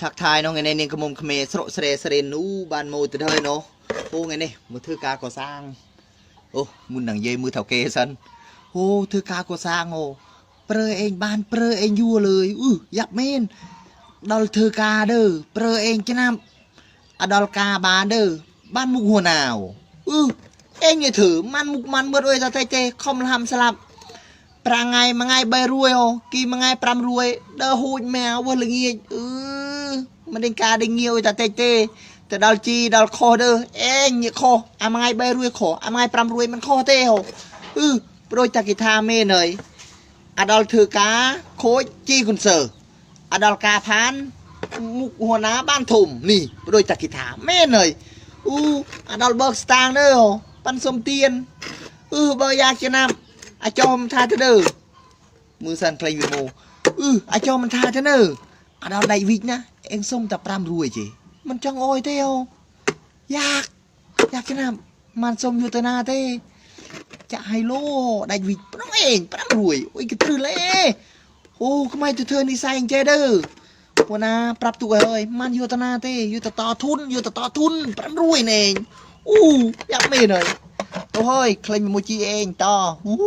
ทักทายน้องไงในนี่ขมุมเขมสระเสรเสรนูบานโมติเธอเนาะโอ้ไงนี่มือถือการก่อสร้างโอ้มุนหนังเยมือเถาเกสันโอ้ถือการก่อสร้างโอ้เปรอเองบ้านเปรอเองยั่วเลยอื้อยับเมนดอลถือกาเด้อเปรอเองจะนำอดอลกาบานเด้อบ้านมุกหัวหนาวอื้อเองอย่าถือมันมุกมันเมื่อด้วยตาเตเจคอมลำสลับ มันเด้งกาเด้งเงียวแต่เตเตแต่ดอลจีดอโคเด้อเอ็งยี่คออามายใบรวยโคออามายปรำรวยมันโคเตโหอือโปรยตะกิทาเมเนยอดอลถือกาโคจีคุณเสือร์อดอลกาพานมุกหัวน้าบ้านถุ่มนี่โปรยตะกิทาเมเนยอืออดอลเบิกสตางเด้อปันสมเตียนอือเบอร์ยาเจนามอาจอมทาเธอเด้อมือสันเพลย์วิโมอืออาจอมมันทาเธอเด้ออดอลไดวิกนะ เองส้มแต่ปรามรวยจีมันจังโอยเตียวยากยากจะนำมันส้มอยู่ตนาเต้จะให้โลได้วิปน้องเองปรามรวยโอ้ยกระตือเลยโอ้ทำไมตัวเธอนี่ใส่เจดเดอร์วกนาปรับตัวเฮ้ยมันอยู่ตนาเต้อยู่แต่ต่อทุนอยู่แต่ต่อทุนปรามรวยเองอู้อยากไม่เลยโอ้ยเคลมมูจีเองต่ออู้